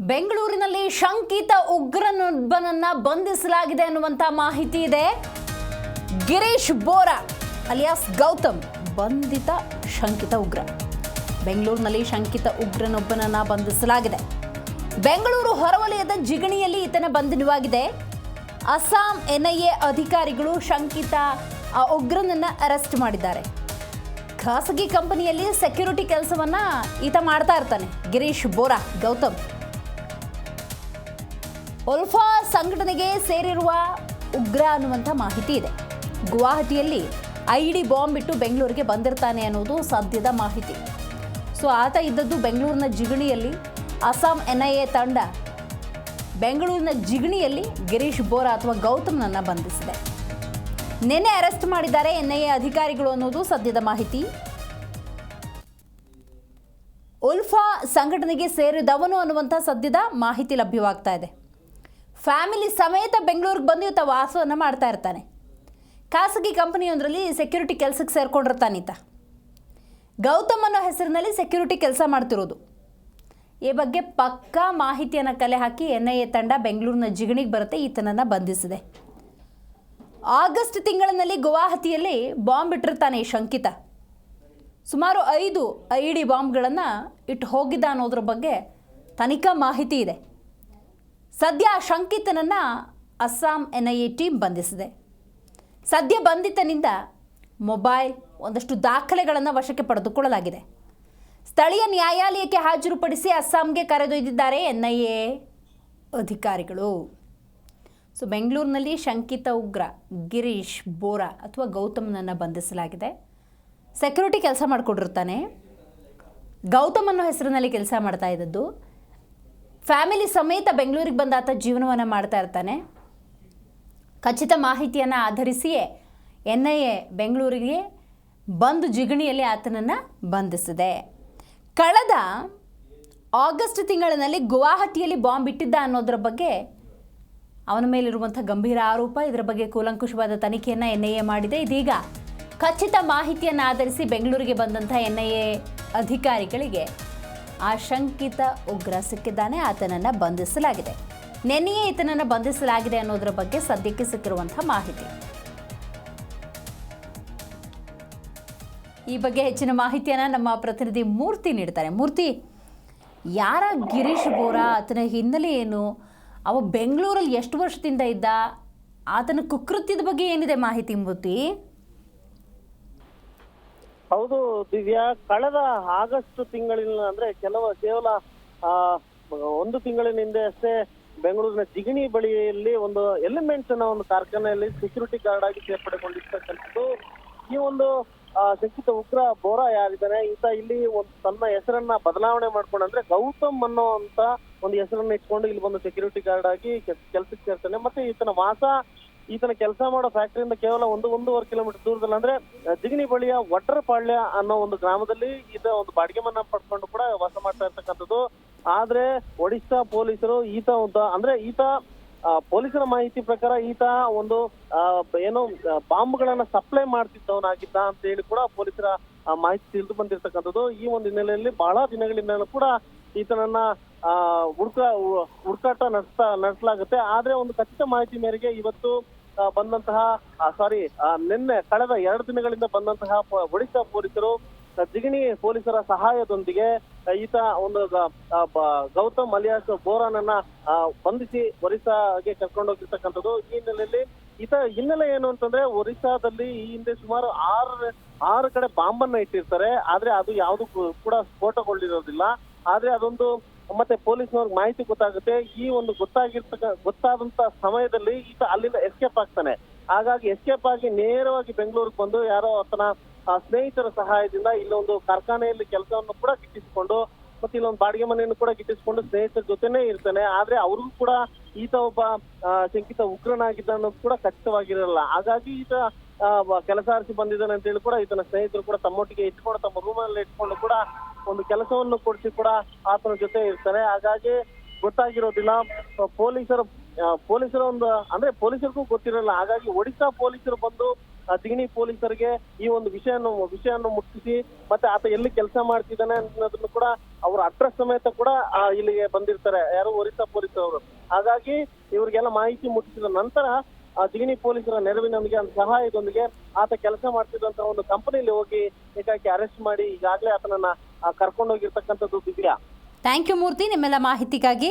ಬೆಂಗಳೂರಿನಲ್ಲಿ ಶಂಕಿತ ಉಗ್ರನೊಬ್ಬನನ್ನ ಬಂಧಿಸಲಾಗಿದೆ ಅನ್ನುವಂತ ಮಾಹಿತಿ ಇದೆ. ಗಿರೀಶ್ ಬೋರಾ ಅಲಿಯಾಸ್ ಗೌತಮ್ ಬಂಧಿತ ಶಂಕಿತ ಉಗ್ರ. ಬೆಂಗಳೂರಿನಲ್ಲಿ ಶಂಕಿತ ಉಗ್ರನೊಬ್ಬನನ್ನ ಬಂಧಿಸಲಾಗಿದೆ. ಬೆಂಗಳೂರು ಹೊರವಲಯದ ಜಿಗಣಿಯಲ್ಲಿ ಈತನ ಬಂಧನವಾಗಿದೆ. ಅಸ್ಸಾಂ ಎನ್ಐಎ ಅಧಿಕಾರಿಗಳು ಶಂಕಿತ, ಆ ಉಗ್ರನನ್ನ ಅರೆಸ್ಟ್ ಮಾಡಿದ್ದಾರೆ. ಖಾಸಗಿ ಕಂಪನಿಯಲ್ಲಿ ಸೆಕ್ಯೂರಿಟಿ ಕೆಲಸವನ್ನ ಈತ ಮಾಡ್ತಾ ಇರ್ತಾನೆ. ಗಿರೀಶ್ ಬೋರಾ ಗೌತಮ್. ಒಲ್ಫಾ ಸಂಘಟನೆಗೆ ಸೇರಿರುವ ಉಗ್ರ ಅನ್ನುವಂಥ ಮಾಹಿತಿ ಇದೆ. ಗುವಾಹಟಿಯಲ್ಲಿ ಐ ಡಿ ಬಾಂಬ್ ಇಟ್ಟು ಬೆಂಗಳೂರಿಗೆ ಬಂದಿರ್ತಾನೆ ಅನ್ನೋದು ಸದ್ಯದ ಮಾಹಿತಿ. ಸೊ, ಆತ ಇದ್ದದ್ದು ಬೆಂಗಳೂರಿನ ಜಿಗಣಿಯಲ್ಲಿ. ಅಸ್ಸಾಂ ಎನ್ ಐ ಎ ತಂಡ ಬೆಂಗಳೂರಿನ ಜಿಗಣಿಯಲ್ಲಿ ಗಿರೀಶ್ ಬೋರಾ ಅಥವಾ ಗೌತಮ್ನನ್ನು ಬಂಧಿಸಿದೆ. ನಿನ್ನೆ ಅರೆಸ್ಟ್ ಮಾಡಿದ್ದಾರೆ ಎನ್ ಐ ಎ ಅಧಿಕಾರಿಗಳು ಅನ್ನೋದು ಸದ್ಯದ ಮಾಹಿತಿ. ಉಲ್ಫಾ ಸಂಘಟನೆಗೆ ಸೇರಿದವನು ಅನ್ನುವಂಥ ಸದ್ಯದ ಮಾಹಿತಿ ಲಭ್ಯವಾಗ್ತಾ ಇದೆ. ಫ್ಯಾಮಿಲಿ ಸಮೇತ ಬೆಂಗಳೂರಿಗೆ ಬಂದು ಈತ ವಾಸವನ್ನು ಮಾಡ್ತಾ ಇರ್ತಾನೆ. ಖಾಸಗಿ ಕಂಪನಿಯೊಂದರಲ್ಲಿ ಸೆಕ್ಯೂರಿಟಿ ಕೆಲಸಕ್ಕೆ ಸೇರಿಕೊಂಡಿರ್ತಾನೆ ಈತ. ಗೌತಮ್ ಅನ್ನೋ ಹೆಸರಿನಲ್ಲಿ ಸೆಕ್ಯೂರಿಟಿ ಕೆಲಸ ಮಾಡ್ತಿರೋದು. ಈ ಬಗ್ಗೆ ಪಕ್ಕಾ ಮಾಹಿತಿಯನ್ನು ಕಲೆ ಹಾಕಿ ಎನ್ ಐ ಎ ತಂಡ ಬೆಂಗಳೂರಿನ ಜಿಗಣಿಗೆ ಬರುತ್ತೆ, ಈತನನ್ನು ಬಂಧಿಸಿದೆ. ಆಗಸ್ಟ್ ತಿಂಗಳಿನಲ್ಲಿ ಗುವಾಹತಿಯಲ್ಲಿ ಬಾಂಬ್ ಇಟ್ಟಿರ್ತಾನೆ ಈ ಶಂಕಿತ. ಸುಮಾರು ಐದು ಐ ಡಿ ಬಾಂಬ್ಗಳನ್ನು ಇಟ್ಟು ಹೋಗಿದ್ದ ಅನ್ನೋದ್ರ ಬಗ್ಗೆ ತನಿಖಾ ಮಾಹಿತಿ ಇದೆ. ಸದ್ಯ ಶಂಕಿತನನ್ನು Assam N I A team ಬಂಧಿಸಿದೆ. ಸದ್ಯ ಬಂಧಿತನಿಂದ ಮೊಬೈಲ್ ಒಂದಷ್ಟು ದಾಖಲೆಗಳನ್ನು ವಶಕ್ಕೆ ಪಡೆದುಕೊಳ್ಳಲಾಗಿದೆ. ಸ್ಥಳೀಯ ನ್ಯಾಯಾಲಯಕ್ಕೆ ಹಾಜರುಪಡಿಸಿ ಅಸ್ಸಾಂಗೆ ಕರೆದೊಯ್ದಿದ್ದಾರೆ ಎನ್ ಐ ಎ ಅಧಿಕಾರಿಗಳು. ಸೊ, ಬೆಂಗಳೂರಿನಲ್ಲಿ ಶಂಕಿತ ಉಗ್ರ ಗಿರೀಶ್ ಬೋರಾ ಅಥವಾ ಗೌತಮ್ನನ್ನು ಬಂಧಿಸಲಾಗಿದೆ. ಸೆಕ್ಯೂರಿಟಿ ಕೆಲಸ ಮಾಡಿಕೊಂಡಿರ್ತಾನೆ. ಗೌತಮ್ ಅನ್ನೋ ಹೆಸರಿನಲ್ಲಿ ಕೆಲಸ ಮಾಡ್ತಾ ಇದ್ದದ್ದು. ಫ್ಯಾಮಿಲಿ ಸಮೇತ ಬೆಂಗಳೂರಿಗೆ ಬಂದ ಆತ ಜೀವನವನ್ನು ಮಾಡ್ತಾ ಇರ್ತಾನೆ. ಖಚಿತ ಮಾಹಿತಿಯನ್ನು ಆಧರಿಸಿಯೇ ಎನ್ ಐ ಎ ಬೆಂಗಳೂರಿಗೆ ಬಂದು ಜಿಗಣಿಯಲ್ಲಿ ಆತನನ್ನು ಬಂಧಿಸಿದೆ. ಕಳೆದ ಆಗಸ್ಟ್ ತಿಂಗಳಿನಲ್ಲಿ ಗುವಾಹಟಿಯಲ್ಲಿ ಬಾಂಬ್ ಇಟ್ಟಿದ್ದ ಅನ್ನೋದ್ರ ಬಗ್ಗೆ ಅವನ ಮೇಲಿರುವಂಥ ಗಂಭೀರ ಆರೋಪ, ಇದರ ಬಗ್ಗೆ ಕೂಲಂಕುಷವಾದ ತನಿಖೆಯನ್ನು ಎನ್ ಐ ಎ ಮಾಡಿದೆ. ಇದೀಗ ಖಚಿತ ಮಾಹಿತಿಯನ್ನು ಆಧರಿಸಿ ಬೆಂಗಳೂರಿಗೆ ಬಂದಂಥ ಎನ್ ಐ ಎ ಅಧಿಕಾರಿಗಳಿಗೆ ಆ ಶಂಕಿತ ಉಗ್ರ ಸಿಕ್ಕಿದ್ದಾನೆ, ಆತನನ್ನು ಬಂಧಿಸಲಾಗಿದೆ. ನೆನೆಯೇ ಈತನನ್ನು ಬಂಧಿಸಲಾಗಿದೆ ಅನ್ನೋದರ ಬಗ್ಗೆ ಸದ್ಯಕ್ಕೆ ಸಿಕ್ಕಿರುವಂಥ ಮಾಹಿತಿ. ಈ ಬಗ್ಗೆ ಹೆಚ್ಚಿನ ಮಾಹಿತಿಯನ್ನು ನಮ್ಮ ಪ್ರತಿನಿಧಿ ಮೂರ್ತಿ ನೀಡ್ತಾರೆ. ಮೂರ್ತಿ, ಯಾರ ಗಿರೀಶ್ ಬೋರಾ? ಆತನ ಹಿನ್ನೆಲೆ ಏನು? ಅವ ಬೆಂಗಳೂರಲ್ಲಿ ಎಷ್ಟು ವರ್ಷದಿಂದ ಇದ್ದ? ಆತನ ಕುಕೃತ್ಯದ ಬಗ್ಗೆ ಏನಿದೆ ಮಾಹಿತಿ ಮೂರ್ತಿ? ಹೌದು ದಿವ್ಯಾ, ಕಳೆದ ಆಗಸ್ಟ್ ತಿಂಗಳಿನ, ಅಂದ್ರೆ ಕೆಲವು, ಕೇವಲ ಒಂದು ತಿಂಗಳಿನ ಹಿಂದೆ ಅಷ್ಟೇ ಬೆಂಗಳೂರಿನ ಜಿಗಣಿ ಬಳಿಯಲ್ಲಿ ಒಂದು ಎಲಿಮೆಂಟ್ಸ್ನ ಒಂದು ಕಾರ್ಖಾನೆಯಲ್ಲಿ ಸೆಕ್ಯೂರಿಟಿ ಗಾರ್ಡ್ ಆಗಿ ಸೇರ್ಪಡೆಗೊಂಡಿರ್ತಕ್ಕಂಥದ್ದು. ಈ ಒಂದು ಶಂಕಿತ ಉಗ್ರ ಬೋರಾ ಯಾರಿದ್ದಾನೆ ಈತ ಇಲ್ಲಿ ಒಂದು ತನ್ನ ಹೆಸರನ್ನ ಬದಲಾವಣೆ ಮಾಡ್ಕೊಂಡು, ಅಂದ್ರೆ ಗೌತಮ್ ಅನ್ನೋ ಅಂತ ಒಂದು ಹೆಸರನ್ನ ಇಟ್ಕೊಂಡು ಇಲ್ಲಿ ಬಂದು ಸೆಕ್ಯೂರಿಟಿ ಗಾರ್ಡ್ ಆಗಿ ಕೆಲಸಕ್ಕೆ ಸೇರ್ತಾನೆ. ಮತ್ತೆ ಈತನ ವಾಸ ಈತನ ಕೆಲಸ ಮಾಡೋ ಫ್ಯಾಕ್ಟರಿಯಿಂದ ಕೇವಲ ಒಂದು ಒಂದೂವರೆ ಕಿಲೋಮೀಟರ್ ದೂರದಲ್ಲಿ ಅಂದ್ರೆ ಜಿಗಣಿ ಬಳಿಯ ವಡ್ರಪಾಳ್ಯ ಅನ್ನೋ ಒಂದು ಗ್ರಾಮದಲ್ಲಿ ಈತ ಒಂದು ಬಾಡಿಗೆ ಮನ ಪಡ್ಕೊಂಡು ಕೂಡ ವಾಸ ಮಾಡ್ತಾ ಇರ್ತಕ್ಕಂಥದ್ದು. ಆದ್ರೆ ಒಡಿಶಾ ಪೊಲೀಸರು ಈತ ಒಂದು, ಅಂದ್ರೆ ಈತ ಪೊಲೀಸರ ಮಾಹಿತಿ ಪ್ರಕಾರ ಈತ ಒಂದು ಏನು ಬಾಂಬ್ಗಳನ್ನ ಸಪ್ಲೈ ಮಾಡ್ತಿದ್ದವನಾಗಿದ್ದ ಅಂತ ಹೇಳಿ ಕೂಡ ಪೊಲೀಸರ ಮಾಹಿತಿ ತಿಳಿದು ಬಂದಿರತಕ್ಕಂಥದ್ದು. ಈ ಒಂದು ಹಿನ್ನೆಲೆಯಲ್ಲಿ ಬಹಳ ದಿನಗಳಿಂದ ಕೂಡ ಈತನನ್ನ ಹುಡುಕ ಹುಡ್ಕ, ಹುಡುಕಾಟ ನಡೆಸ್ತಾ, ನಡೆಸಲಾಗುತ್ತೆ. ಆದ್ರೆ ಒಂದು ಖಚಿತ ಮಾಹಿತಿ ಮೇರೆಗೆ ಇವತ್ತು ಬಂದಂತಹ ಸಾರಿ ನಿನ್ನೆ ಕಳೆದ ಎರಡು ದಿನಗಳಿಂದ ಬಂದಂತಹ ಒಡಿಶಾ ಪೊಲೀಸರು ಜಿಗಣಿ ಪೊಲೀಸರ ಸಹಾಯದೊಂದಿಗೆ ಈತ ಒಂದು ಗೌತಮ್ ಅಲಿಯಾಸ್ ಬೋರಾನನ್ನ ಬಂಧಿಸಿ ಒರಿಸ್ಸಾಗೆ ಕರ್ಕೊಂಡು ಹೋಗಿರ್ತಕ್ಕಂಥದ್ದು. ಈ ಹಿನ್ನೆಲೆಯಲ್ಲಿ ಈತ ಹಿನ್ನೆಲೆ ಏನು ಅಂತಂದ್ರೆ ಒರಿಸ್ಸಾದಲ್ಲಿ ಈ ಹಿಂದೆ ಸುಮಾರು ಆರು ಆರು ಕಡೆ ಬಾಂಬನ್ನ ಇಟ್ಟಿರ್ತಾರೆ. ಆದ್ರೆ ಅದು ಯಾವುದು ಕೂಡ ಸ್ಫೋಟಗೊಂಡಿರೋದಿಲ್ಲ ಆದ್ರೆ ಅದೊಂದು ಮತ್ತೆ ಪೊಲೀಸ್ನವ್ರಿಗೆ ಮಾಹಿತಿ ಗೊತ್ತಾಗುತ್ತೆ. ಈ ಒಂದು ಗೊತ್ತಾಗಿರ್ತಕ್ಕ, ಗೊತ್ತಾದಂತ ಸಮಯದಲ್ಲಿ ಈತ ಅಲ್ಲಿಂದ ಎಸ್ಕೇಪ್ ಆಗ್ತಾನೆ. ಹಾಗಾಗಿ ಎಸ್ಕೇಪ್ ಆಗಿ ನೇರವಾಗಿ ಬೆಂಗಳೂರಿಗೆ ಬಂದು ಯಾರೋ ಆತನ ಸ್ನೇಹಿತರ ಸಹಾಯದಿಂದ ಇಲ್ಲೊಂದು ಕಾರ್ಖಾನೆಯಲ್ಲಿ ಕೆಲಸವನ್ನು ಕೂಡ ಗಿಟ್ಟಿಸಿಕೊಂಡು, ಮತ್ತೆ ಇಲ್ಲೊಂದು ಬಾಡಿಗೆ ಮನೆಯನ್ನು ಕೂಡ ಗಿಟ್ಟಿಸಿಕೊಂಡು ಸ್ನೇಹಿತರ ಜೊತೆನೇ ಇರ್ತಾನೆ. ಆದ್ರೆ ಅವ್ರಿಗೂ ಕೂಡ ಈತ ಒಬ್ಬ ಶಂಕಿತ ಉಗ್ರನಾಗಿದ್ದ ಅನ್ನೋದು ಕೂಡ ಖಚಿತವಾಗಿರಲ್ಲ. ಹಾಗಾಗಿ ಈತ ಕೆಲಸ ಆರಿಸಿ ಬಂದಿದ್ದಾನೆ ಅಂತ ಹೇಳಿ ಕೂಡ ಈತನ ಸ್ನೇಹಿತರು ಕೂಡ ತಮ್ಮೊಟ್ಟಿಗೆ ಇಟ್ಕೊಂಡು, ತಮ್ಮ ರೂಮಲ್ಲಿ ಇಟ್ಕೊಂಡು ಕೂಡ ಒಂದು ಕೆಲಸವನ್ನು ಕೊಡಿಸಿ ಕೂಡ ಆತನ ಜೊತೆ ಇರ್ತಾರೆ. ಹಾಗಾಗಿ ಗೊತ್ತಾಗಿರೋದಿಲ್ಲ ಪೊಲೀಸರು ಪೊಲೀಸರ ಒಂದು ಅಂದ್ರೆ ಪೊಲೀಸರಿಗೂ ಗೊತ್ತಿರಲ್ಲ. ಹಾಗಾಗಿ ಒಡಿಶಾ ಪೊಲೀಸರು ಬಂದು ಆ, ಜಿಗಣಿ ಪೊಲೀಸರಿಗೆ ಈ ಒಂದು ವಿಷಯವನ್ನು ವಿಷಯವನ್ನು ಮುಟ್ಟಿಸಿ ಮತ್ತೆ ಆತ ಎಲ್ಲಿ ಕೆಲಸ ಮಾಡ್ತಿದ್ದಾನೆ ಅನ್ನೋದನ್ನು ಕೂಡ ಅವರ ಅಡ್ರೆಸ್ ಸಮೇತ ಕೂಡ ಇಲ್ಲಿಗೆ ಬಂದಿರ್ತಾರೆ. ಯಾರು? ಒರಿಸ್ಸಾ ಪೊಲೀಸರವರು. ಹಾಗಾಗಿ ಇವರಿಗೆಲ್ಲ ಮಾಹಿತಿ ಮುಟ್ಟಿಸಿದ ನಂತರ ಆ ಜಿಗಣಿ ಪೊಲೀಸರ ನೆರವಿನೊಂದಿಗೆ ಸಹಾಯದೊಂದಿಗೆ ಆತ ಕೆಲಸ ಮಾಡ್ತಿದ್ದಂತ ಒಂದು ಕಂಪನಿಯಲ್ಲಿ ಹೋಗಿ ಏಕಾಏಕಿ ಅರೆಸ್ಟ್ ಮಾಡಿ ಈಗಾಗಲೇ ಆತನನ್ನ ಆ, ಕರ್ಕೊಂಡು ಹೋಗಿರ್ತಕ್ಕಂಥದ್ದು ದಿವ್ಯಾ ಥ್ಯಾಂಕ್ ಯು ಮೂರ್ತಿ ನಿಮ್ಮೆಲ್ಲ ಮಾಹಿತಿಗಾಗಿ